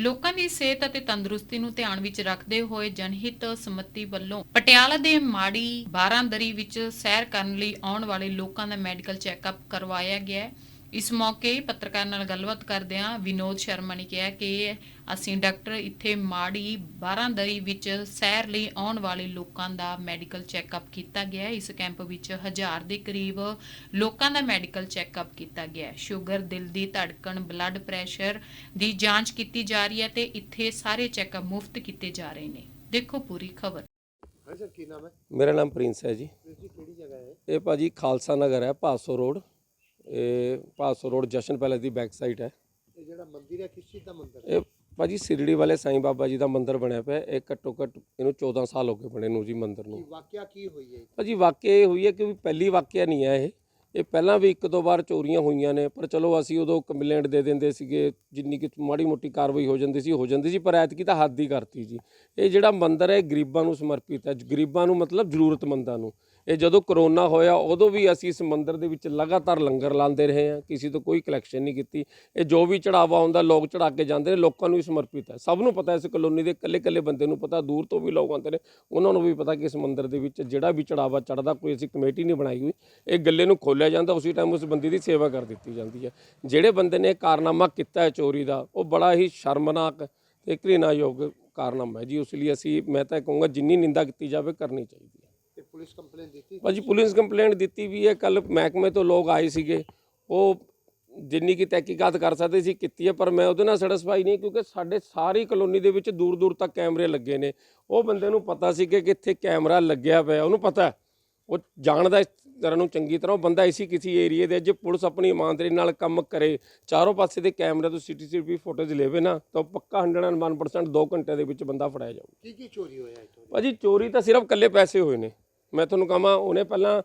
ਲੋਕਾਂ ਦੀ ਸਿਹਤ ਅਤੇ ਤੰਦਰੁਸਤੀ ਨੂੰ ਧਿਆਨ ਵਿੱਚ ਰੱਖਦੇ ਹੋਏ ਜਨਹਿਤ ਸਮਿਤੀ ਵੱਲੋਂ ਪਟਿਆਲਾ ਦੇ ਮਾੜੀ ਬਾਰਾਂਦਰੀ ਵਿੱਚ ਸੈਰ ਕਰਨ ਲਈ ਆਉਣ ਵਾਲੇ ਲੋਕਾਂ ਦਾ ਮੈਡੀਕਲ ਚੈੱਕਅਪ ਕਰਵਾਇਆ ਗਿਆ ਹੈ। ਇਸ ਮੌਕੇ ਪੱਤਰਕਾਰ ਨਾਲ ਗੱਲਬਾਤ ਕਰਦਿਆਂ ਵਿਨੋਦ ਸ਼ਰਮਾ ਨੇ ਕਿਹਾ ਕਿ ਅਸੀਂ ਡਾਕਟਰ ਇੱਥੇ ਮਾੜੀ ਬਾਰਾਂਦਰੀ ਵਿੱਚ ਸੈਰ ਲਈ ਆਉਣ ਵਾਲੇ ਲੋਕਾਂ ਦਾ ਮੈਡੀਕਲ ਚੈੱਕਅਪ ਕੀਤਾ ਗਿਆ। ਇਸ ਕੈਂਪ ਵਿੱਚ ਹਜ਼ਾਰ ਦੇ ਕਰੀਬ ਲੋਕਾਂ ਦਾ ਮੈਡੀਕਲ ਚੈੱਕਅਪ ਕੀਤਾ ਗਿਆ। ਸ਼ੂਗਰ ਦਿਲ ਦੀ ਧੜਕਣ ਬਲੱਡ ਪ੍ਰੈਸ਼ਰ ਦੀ ਜਾਂਚ ਕੀਤੀ ਜਾ ਰਹੀ ਹੈ ਤੇ ਇੱਥੇ ਸਾਰੇ ਚੈੱਕਅਪ ਮੁਫਤ ਕੀਤੇ ਜਾ ਰਹੇ ਨੇ। ਦੇਖੋ ਪੂਰੀ ਖਬਰ। ਹਾਂ ਸਰ ਕੀ ਨਾਮ ਹੈ? ਮੇਰਾ ਨਾਮ ਪ੍ਰਿੰਸ ਹੈ ਜੀ। ਪ੍ਰਿੰਸ ਜੀ ਕਿਹੜੀ ਜਗ੍ਹਾ ਹੈ? ਇਹ ਭਾਜੀ ਖਾਲਸਾ ਨਗਰ ਹੈ ਭਾਸੋ ਰੋਡ। ਇਹ ਭਾਸੋ ਰੋਡ ਜਸ਼ਨ ਪੈਲੇਸ ਦੀ ਬੈਕ ਸਾਈਡ ਹੈ। ਇਹ ਜਿਹੜਾ ਮੰਦਿਰ ਹੈ ਕਿਸ ਚੀਜ਼ ਦਾ ਮੰਦਿਰ? ਹੈ ਇਹ ਭਾਜੀ ਸਿਰੜੀ ਵਾਲੇ ਸਾਈਂ ਬਾਬਾ ਜੀ ਦਾ ਮੰਦਿਰ ਬਣਿਆ ਪਿਆ। ਇਹ ਘੱਟੋ ਘੱਟ ਇਹਨੂੰ 14 ਸਾਲ ਹੋ ਗਏ ਬਣੇ ਨੂੰ ਜੀ ਮੰਦਿਰ ਕੀ ਨੂੰ ਵਾਕਿਆ ਕੀ ਹੋਈ ਹੈ ਭਾਜੀ ਵਾਕਿਆ ਇਹ ਹੋਈ ਹੈ ਕਿ ਵੀ ਪਹਿਲੀ ਵਾਕਿਆ ਨਹੀਂ ਹੈ ਇਹ। ਇਹ ਪਹਿਲਾਂ ਵੀ ਇੱਕ ਦੋ ਵਾਰ ਚੋਰੀਆਂ ਹੋਈਆਂ ਨੇ, ਪਰ ਚਲੋ ਅਸੀਂ ਉਦੋਂ ਕੰਪਲੇਂਟ ਦੇ ਦਿੰਦੇ ਸੀਗੇ, ਜਿੰਨੀ ਕਿ ਮਾੜੀ ਮੋਟੀ ਕਾਰਵਾਈ ਹੋ ਜਾਂਦੀ ਸੀ, ਹੋ ਜਾਂਦੀ ਸੀ, ਪਰ ਐਤਕੀ ਤਾਂ ਹੱਦ ਹੀ ਕਰਤੀ ਜੀ। ਇਹ ਜਿਹੜਾ ਮੰਦਿਰ ਹੈ, ਇਹ ਗਰੀਬਾਂ ਨੂੰ ਸਮਰਪਿਤ ਹੈ, ਗਰੀਬਾਂ ਨੂੰ ਮਤਲਬ ਜ਼ਰੂਰਤਮੰਦਾਂ ਨੂੰ। ਇਹ ਜਦੋਂ ਕਰੋਨਾ ਹੋਇਆ, ਉਦੋਂ ਵੀ ਅਸੀਂ ਇਸ ਮੰਦਿਰ ਦੇ ਵਿੱਚ ਲਗਾਤਾਰ ਲੰਗਰ ਲਾਉਂਦੇ ਰਹੇ ਹਾਂ, ਕਿਸੇ ਤੋਂ ਕੋਈ ਕਲੈਕਸ਼ਨ ਨਹੀਂ ਕੀਤੀ। ਇਹ ਜੋ ਵੀ ਚੜਾਵਾ ਹੁੰਦਾ, ਲੋਕ ਚੜਾ ਕੇ ਜਾਂਦੇ ਨੇ, ਲੋਕਾਂ ਨੂੰ ਹੀ ਸਮਰਪਿਤ ਹੈ। ਸਭ ਨੂੰ ਪਤਾ ਇਸ ਕਲੋਨੀ ਦੇ ਇਕੱਲੇ ਇਕੱਲੇ ਬੰਦੇ ਨੂੰ ਪਤਾ, ਦੂਰ ਤੋਂ ਵੀ ਲੋਕ ਆਉਂਦੇ ਨੇ, ਉਹਨਾਂ ਨੂੰ ਵੀ ਪਤਾ ਕਿ ਇਸ ਮੰਦਿਰ ਦੇ ਵਿੱਚ ਜਿਹੜਾ ਵੀ ਚੜਾਵਾ ਚੜਦਾ ਕੋਈ ਅਸੀਂ ਕਮੇਟੀ ਨਹੀਂ ਬਣਾਈ ਹੋਈ। ਇਹ ਗੱਲੇ ਨੂੰ ਖੋਲ ਖੋਲਿਆ ਜਾਂਦਾ ਉਸੇ ਟਾਈਮ ਉਸ ਬੰਦੇ ਦੀ ਸੇਵਾ ਕਰ ਦਿੱਤੀ ਜਾਂਦੀ ਹੈ ਜਿਹੜੇ ਬੰਦੇ ਨੇ ਕਾਰਨਾਮਾ ਕੀਤਾ ਹੈ ਚੋਰੀ ਦਾ ਉਹ ਬੜਾ ਹੀ ਸ਼ਰਮਨਾਕ ਤੇ ਘ੍ਰਿਣਾਯੋਗ ਕਾਰਨਾਮਾ ਹੈ। ਜੀ ਉਸ ਲਈ ਅਸੀਂ ਮੈਂ ਤਾਂ ਕਹੂੰਗਾ ਜਿੰਨੀ ਨਿੰਦਾ ਕੀਤੀ ਜਾਵੇ ਕਰਨੀ ਚਾਹੀਦੀ ਹੈ। ਤੇ ਪੁਲਿਸ ਕੰਪਲੇਂਟ ਦਿੱਤੀ? ਭਾਜੀ ਪੁਲਿਸ ਕੰਪਲੇਂਟ ਦਿੱਤੀ ਵੀ ਹੈ ਕੱਲ ਮਹਿਕਮੇ ਤੋਂ ਲੋਕ ਆਏ ਸੀਗੇ। ਉਹ ਜਿੰਨੀ ਕੀ ਤਹਿਕੀਕਾਤ ਕਰ ਸਕਦੇ ਸੀ ਕੀਤੀ ਹੈ ਪਰ ਮੈਂ ਉਹਦੇ ਨਾਲ ਸੈਟੀਸਫਾਈ ਨਹੀਂ ਕਿਉਂਕਿ ਸਾਡੇ ਸਾਰੀ ਕਲੋਨੀ ਦੇ ਵਿੱਚ ਦੂਰ ਦੂਰ ਤੱਕ ਕੈਮਰੇ ਲੱਗੇ ਨੇ। ਉਹ ਬੰਦੇ ਨੂੰ ਪਤਾ ਸੀ ਕਿ ਇੱਥੇ ਕੈਮਰਾ ਲੱਗਿਆ ਪਿਆ ਉਹਨੂੰ ਪਤਾ ਹੈ। ਉਹ ਜਾਣਦਾ ਇਸ ਤਰ੍ਹਾਂ ਨੂੰ ਚੰਗੀ ਤਰ੍ਹਾਂ ਉਹ ਬੰਦਾ ਇਸੀ ਕਿਸੇ ਏਰੀਏ ਦੇ ਜੇ ਪੁਲਿਸ ਆਪਣੀ ਇਮਾਨਦਾਰੀ ਨਾਲ ਕੰਮ ਕਰੇ ਚਾਰੋਂ ਪਾਸੇ ਦੇ ਕੈਮਰੇ ਤੋਂ ਸੀਸੀਟੀਵੀ ਫੁਟੇਜ ਲੈਵੇ ਨਾ ਤਾਂ ਪੱਕਾ 101% 2 ਘੰਟੇ ਦੇ ਵਿੱਚ ਬੰਦਾ ਫੜਾਇਆ ਜਾਊ। ਕੀ ਕੀ ਚੋਰੀ ਹੋਇਆ ਇੱਥੋਂ ਭਾਜੀ ਚੋਰੀ ਤਾਂ ਸਿਰਫ ਕੱਲੇ ਪੈਸੇ ਹੋਏ ਨੇ। ਮੈਂ ਤੁਹਾਨੂੰ ਕਹਾਂ ਉਹਨੇ ਪਹਿਲਾਂ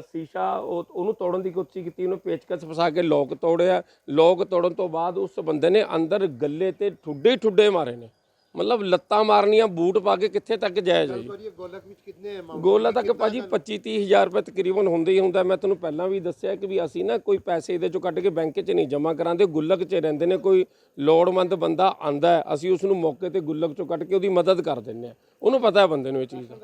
ਸ਼ੀਸ਼ਾ ਉਹ- ਉਹਨੂੰ ਤੋੜਨ ਦੀ ਕੋਸ਼ਿਸ਼ ਕੀਤੀ ਉਹਨੂੰ ਪੇਚਕਸ ਫਸਾ ਕੇ ਲੋਕ ਤੋੜਿਆ। ਲੋਕ ਤੋੜਨ ਤੋਂ ਬਾਅਦ ਉਸ ਬੰਦੇ ਨੇ ਅੰਦਰ ਗੱਲੇ ਤੇ ਠੁੱਡੇ ਠੁੱਡੇ ਮਾਰੇ ਨੇ। ਮਤਲਬ ਲੱਤਾਂ ਮਾਰਨੀਆਂ ਬੂਟ ਪਾ ਕੇ ਕਿੱਥੇ ਤੱਕ ਜਾਇਆ ਪਰ ਇਹ ਗੋਲਕ ਵਿੱਚ ਕਿੰਨੇ ਗੋਲਾ ਤੱਕ ਭਾਜੀ 25 30 ਹਜ਼ਾਰ ਰੁਪਏ ਤਕਰੀਬਨ ਹੁੰਦੇ ਹੀ ਹੁੰਦਾ। ਮੈਂ ਤੁਹਾਨੂੰ ਪਹਿਲਾਂ ਵੀ ਦੱਸਿਆ ਕਿ ਵੀ ਅਸੀਂ ਨਾ ਕੋਈ ਪੈਸੇ ਇਹਦੇ ਚੋਂ ਕੱਢ ਕੇ ਬੈਂਕ 'ਚ ਨਹੀਂ ਜਮ੍ਹਾਂ ਕਰਾਂਦੇ। ਗੁੱਲਕ 'ਚ ਰਹਿੰਦੇ ਨੇ। ਕੋਈ ਲੋੜਵੰਦ ਬੰਦਾ ਆਂਦਾ ਹੈ ਅਸੀਂ ਉਸ ਨੂੰ ਮੌਕੇ ਤੇ ਗੁੱਲਕ 'ਚੋਂ ਕੱਢ ਕੇ ਉਹਦੀ ਮਦਦ ਕਰ ਦਿੰਦੇ ਆ ਉਹਨੂੰ ਪਤਾ ਹੈ ਬੰਦੇ ਨੂੰ ਇਹ ਚੀਜ਼ ਦਾ।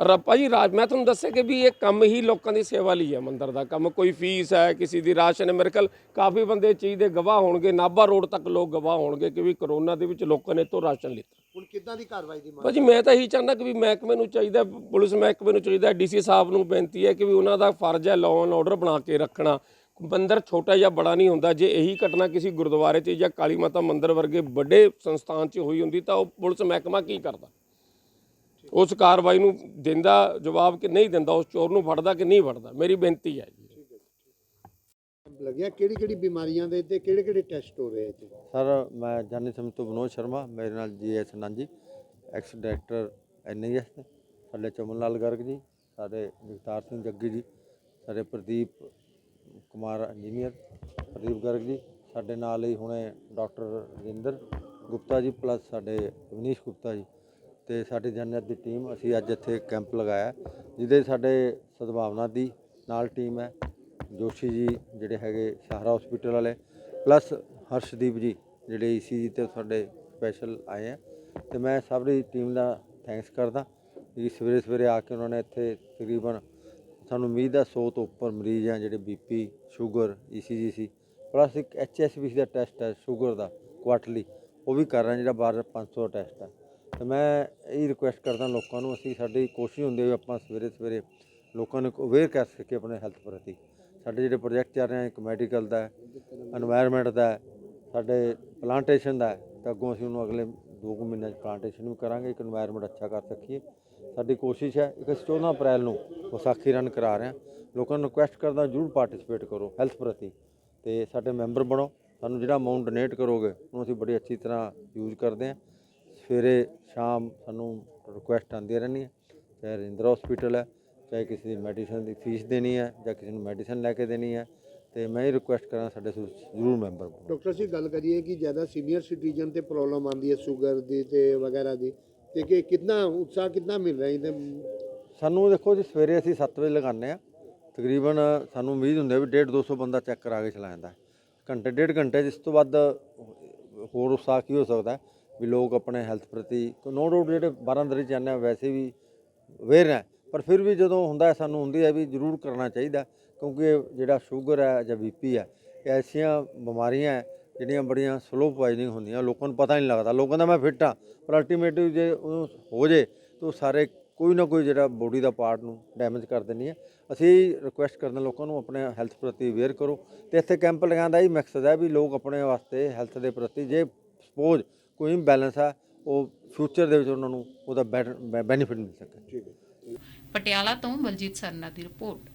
ਰੱਪਾ ਜੀ ਰਾਜ ਮੈਂ ਤੁਹਾਨੂੰ ਦੱਸਿਆ ਕਿ ਵੀ ਇਹ ਕੰਮ ਹੀ ਲੋਕਾਂ ਦੀ ਸੇਵਾ ਲਈ ਹੈ ਮੰਦਰ ਦਾ ਕੰਮ। ਕੋਈ ਫੀਸ ਹੈ ਕਿਸੇ ਦੀ ਰਾਸ਼ਨ ਮੇਰੇ ਕੋਲ ਕਾਫੀ ਬੰਦੇ ਚੀਜ਼ ਦੇ ਗਵਾਹ ਹੋਣਗੇ। ਨਾਭਾ ਰੋਡ ਤੱਕ ਲੋਕ ਗਵਾਹ ਹੋਣਗੇ ਕਿ ਵੀ ਕਰੋਨਾ ਦੇ ਵਿੱਚ ਲੋਕਾਂ ਨੇ ਤੋਂ ਰਾਸ਼ਨ ਲਿੱਤਾ। ਹੁਣ ਕਿੱਦਾਂ ਦੀ ਕਾਰਵਾਈ ਦੀ ਮੰਗ ਭਾਜੀ ਮੈਂ ਤਾਂ ਇਹੀ ਚਾਹੁੰਦਾ ਕਿ ਵੀ ਮਹਿਕਮੇ ਨੂੰ ਚਾਹੀਦਾ ਪੁਲਿਸ ਮਹਿਕਮੇ ਨੂੰ ਚਾਹੀਦਾ ਡੀਸੀ ਸਾਹਿਬ ਨੂੰ ਬੇਨਤੀ ਹੈ ਕਿ ਵੀ ਉਹਨਾਂ ਦਾ ਫਰਜ਼ ਹੈ ਲਾਅ ਐਂਡ ਆਰਡਰ ਬਣਾ ਕੇ ਰੱਖਣਾ। ਮੰਦਰ ਛੋਟਾ ਜਾਂ ਬੜਾ ਨਹੀਂ ਹੁੰਦਾ। ਜੇ ਇਹੀ ਘਟਨਾ ਕਿਸੇ ਗੁਰਦੁਆਰੇ 'ਚ ਜਾਂ ਕਾਲੀ ਮਾਤਾ ਮੰਦਰ ਵਰਗੇ ਵੱਡੇ ਸੰਸਥਾਨ 'ਚ ਹੋਈ ਹੁੰਦੀ ਤਾਂ ਉਹ ਪੁਲਿਸ ਮਹਿਕਮਾ ਕੀ ਕਰਦਾ? ਉਸ ਕਾਰਵਾਈ ਨੂੰ ਦਿੰਦਾ ਜਵਾਬ ਕਿ ਨਹੀਂ ਦਿੰਦਾ ਉਸ ਚੋਰ ਨੂੰ ਫੜਦਾ ਕਿ ਨਹੀਂ ਫੜਦਾ ਮੇਰੀ ਬੇਨਤੀ ਹੈ ਜੀ। ਲੱਗਿਆ ਕਿਹੜੀ ਕਿਹੜੀ ਬਿਮਾਰੀਆਂ ਦੇ ਤੇ ਕਿਹੜੇ ਕਿਹੜੇ ਟੈਸਟ ਹੋ ਰਹੇ ਇੱਥੇ? ਸਰ ਮੈਂ ਜਾਨੀ ਸਮਿਤ ਤੋਂ ਵਿਨੋਦ ਸ਼ਰਮਾ ਮੇਰੇ ਨਾਲ ਜੀਐਸ ਨਾਂਜੀ ਐਕਸ ਡਾਇਰੈਕਟਰ ਐਨਆਈਐਸ ਸਾਡੇ ਚਮਨ ਲਾਲ ਗਰਗ ਜੀ ਸਾਡੇ ਜਗਤਾਰ ਸਿੰਘ ਜੱਗੀ ਜੀ ਸਾਡੇ ਪ੍ਰਦੀਪ ਕੁਮਾਰ ਇੰਜੀਨੀਅਰ ਪ੍ਰਦੀਪ ਗਰਗ ਜੀ ਸਾਡੇ ਨਾਲ ਹੀ ਹੁਣੇ ਡਾਕਟਰ ਰਜਿੰਦਰ ਗੁਪਤਾ ਜੀ ਪਲੱਸ ਸਾਡੇ ਵਿਨੀਸ਼ ਗੁਪਤਾ ਜੀ। ਤੇ ਸਾਡੀ ਜਨਰਲ ਦੀ ਟੀਮ, ਅਸੀਂ ਅੱਜ ਇੱਥੇ ਕੈਂਪ ਲਗਾਇਆ, ਜਿਹਦੇ ਸਾਡੇ ਸਦਭਾਵਨਾ ਦੀ ਨਾਲ ਟੀਮ ਹੈ, ਜੋਸ਼ੀ ਜੀ ਜਿਹੜੇ ਹੈਗੇ ਸਹਾਰਾ ਹਸਪੀਟਲ ਵਾਲੇ ਪਲੱਸ ਹਰਸ਼ਦੀਪ ਜੀ ਜਿਹੜੇ ਈਸੀਜੀ ਤੇ ਸਾਡੇ ਸਪੈਸ਼ਲ ਆਏ ਆ। ਤੇ ਮੈਂ ਸਭ ਦੀ ਟੀਮ ਦਾ ਥੈਂਕਸ ਕਰਦਾ ਕਿ ਸਵੇਰੇ ਸਵੇਰੇ ਆ ਕੇ ਉਹਨਾਂ ਨੇ ਇੱਥੇ ਤਕਰੀਬਨ ਸਾਨੂੰ ਉਮੀਦ ਹੈ 100 ਤੋਂ ਉੱਪਰ ਮਰੀਜ਼ ਆ ਜਿਹੜੇ ਬੀਪੀ ਸ਼ੂਗਰ ਈਸੀਜੀ ਸੀ ਪਲੱਸ ਇੱਕ ਐਚਐਸਬੀ ਦਾ ਟੈਸਟ ਹੈ ਸ਼ੂਗਰ ਦਾ ਕੁਆਟਰਲੀ ਉਹ ਵੀ ਕਰ ਰਹੇ ਹਾਂ ਜਿਹੜਾ ਬਾਹਰ 500 ਟੈਸਟ ਹੈ। ਤੇ ਮੈਂ ਇਹ ਰਿਕੁਐਸਟ ਕਰਦਾ ਲੋਕਾਂ ਨੂੰ, ਅਸੀਂ ਸਾਡੀ ਕੋਸ਼ਿਸ਼ ਹੁੰਦੀ ਹੈ ਆਪਾਂ ਸਵੇਰੇ ਸਵੇਰੇ ਲੋਕਾਂ ਨੂੰ ਅਵੇਅਰ ਕਰ ਸਕੀਏ ਆਪਣੇ ਹੈਲਥ ਪ੍ਰਤੀ। ਸਾਡੇ ਜਿਹੜੇ ਪ੍ਰੋਜੈਕਟ ਚੱਲ ਰਹੇ ਆ, ਇੱਕ ਮੈਡੀਕਲ ਦਾ এনवायरमेंट ਦਾ, ਸਾਡੇ ਪਲਾਂਟੇਸ਼ਨ ਦਾ, ਤਾਂ ਅੱਗੋਂ ਅਸੀਂ ਉਹਨੂੰ ਅਗਲੇ 2 ਮਹੀਨਿਆਂ 'ਚ ਪਲਾਂਟੇਸ਼ਨ ਵੀ ਕਰਾਂਗੇ, ਇੱਕ এনवायरमेंट ਅੱਛਾ ਕਰ ਸਕੀਏ। ਸਾਡੀ ਕੋਸ਼ਿਸ਼ ਹੈ, ਇੱਕ 14 ਅਪ੍ਰੈਲ ਨੂੰ ਵਿਸਾਖੀ ਰਨ ਕਰਾ ਰਹੇ ਹਾਂ। ਲੋਕਾਂ ਨੂੰ ਰਿਕੁਐਸਟ ਕਰਦਾ ਜਰੂਰ ਪਾਰਟਿਸਿਪੇਟ ਕਰੋ ਹੈਲਥ ਪ੍ਰਤੀ ਤੇ ਸਾਡੇ ਮੈਂਬਰ ਬਣੋ। ਸਾਨੂੰ ਜਿਹੜਾ ਅਮਾਉਂਟ ਡੋਨੇਟ ਕਰੋਗੇ, ਉਹਨੂੰ ਅਸੀਂ ਬੜੀ ਅੱਛੀ ਤਰ੍ਹਾਂ ਯੂਜ਼ ਕਰਦੇ ਹਾਂ। ਸਵੇਰੇ ਸ਼ਾਮ ਸਾਨੂੰ ਰਿਕੁਐਸਟ ਆਉਂਦੀਆਂ ਰਹਿੰਦੀਆਂ ਚਾਹੇ ਰਿੰਦਰ ਹਸਪੀਟਲ ਹੈ ਚਾਹੇ ਕਿਸੇ ਦੀ ਮੈਡੀਸਨ ਦੀ ਫੀਸ ਦੇਣੀ ਹੈ ਜਾਂ ਕਿਸੇ ਨੂੰ ਮੈਡੀਸਨ ਲੈ ਕੇ ਦੇਣੀ ਹੈ ਤੇ ਮੈਂ ਇਹ ਰਿਕੁਐਸਟ ਕਰਾਂ ਸਾਡੇ ਜ਼ਰੂਰ ਮੈਂਬਰ ਬਣੋ ਡਾਕਟਰ ਜੀ ਗੱਲ ਕਰੀਏ ਕਿ ਜ਼ਿਆਦਾ ਸੀਨੀਅਰ ਸਿਟੀਜ਼ਨ ਤੇ ਪ੍ਰੋਬਲਮ ਆਉਂਦੀ ਹੈ ਸ਼ੂਗਰ ਦੀ ਤੇ ਵਗੈਰਾ ਦੀ ਤੇ ਕਿ ਕਿੰਨਾ ਉਤਸ਼ਾਹ ਕਿੰਨਾ ਮਿਲ ਰਿਹਾ ਇਹਦੇ ਸਾਨੂੰ ਦੇਖੋ ਜੀ ਸਵੇਰੇ ਅਸੀਂ 7 ਵਜੇ ਲਗਾਉਂਦੇ ਆ ਤਕਰੀਬਨ ਸਾਨੂੰ ਉਮੀਦ ਹੁੰਦੀ ਹੈ ਵੀ 1.5 200 ਬੰਦਾ ਚੈੱਕ ਕਰਾ ਕੇ ਚਲਾ ਜਾਂਦਾ ਹੈ। ਘੰਟੇ ਡੇਢ ਘੰਟੇ ਇਸ ਤੋਂ ਵੱਧ ਹੋਰ ਉਤਸ਼ਾਹ ਕੀ ਹੋ ਸਕਦਾ ਹੈ? ਵੀ ਲੋਕ ਆਪਣੇ ਹੈਲਥ ਪ੍ਰਤੀ ਨੋ ਡਾਊਟ ਜਿਹੜੇ ਬਾਰਾਂ ਬਾਰਾਂਦਰੀ ਚਾਹੁੰਦੇ ਆ, ਵੈਸੇ ਵੀ ਅਵੇਅਰ ਹੈ ਪਰ ਫਿਰ ਵੀ ਜਦੋਂ ਹੁੰਦਾ ਸਾਨੂੰ ਹੁੰਦੀ ਹੈ ਵੀ ਜ਼ਰੂਰ ਕਰਨਾ ਚਾਹੀਦਾ, ਕਿਉਂਕਿ ਜਿਹੜਾ ਸ਼ੂਗਰ ਹੈ ਜਾਂ ਬੀਪੀ ਹੈ, ਇਹ ਐਸੀਆਂ ਬਿਮਾਰੀਆਂ ਹੈ, ਜਿਹੜੀਆਂ ਬੜੀਆਂ ਸਲੋ ਪੋਇਜ਼ਨਿੰਗ ਹੁੰਦੀਆਂ, ਲੋਕਾਂ ਨੂੰ ਪਤਾ ਨਹੀਂ ਲੱਗਦਾ, ਲੋਕਾਂ ਦਾ ਮੈਂ ਫਿੱਟ ਹਾਂ, ਪਰ ਅਲਟੀਮੇਟਲੀ ਜੇ ਉਹ ਹੋ ਜੇ, ਤਾਂ ਉਹ ਸਾਰੇ ਕੋਈ ਨਾ ਕੋਈ ਜਿਹੜਾ ਬੋਡੀ ਦਾ ਪਾਰਟ ਨੂੰ ਡੈਮੇਜ ਕਰ ਦਿੰਦੀ ਹੈ। ਅਸੀਂ ਰਿਕੁਐਸਟ ਕਰਦੇ ਹਾਂ ਲੋਕਾਂ ਨੂੰ ਆਪਣੇ ਹੈਲਥ ਪ੍ਰਤੀ ਅਵੇਅਰ ਕਰੋ, ਤੇ ਇੱਥੇ ਕੈਂਪ ਲਗਾਉਣ ਦਾ ਹੀ ਮਕਸਦ ਹੈ ਵੀ ਲੋਕ ਆਪਣੇ ਵਾਸਤੇ ਹੈਲਥ ਦੇ ਪ੍ਰਤੀ ਜੇ ਸਪੋਜ਼ ਕੋਈ ਬੈਲੈਂਸ ਹੈ ਉਹ ਫਿਊਚਰ ਦੇ ਵਿੱਚ ਉਹਨਾਂ ਨੂੰ ਉਹਦਾ ਬੈਨੀਫਿਟ ਮਿਲ ਸਕੇ। ਠੀਕ ਹੈ ਪਟਿਆਲਾ ਤੋਂ ਬਲਜੀਤ ਸਰਨਾ ਦੀ ਰਿਪੋਰਟ।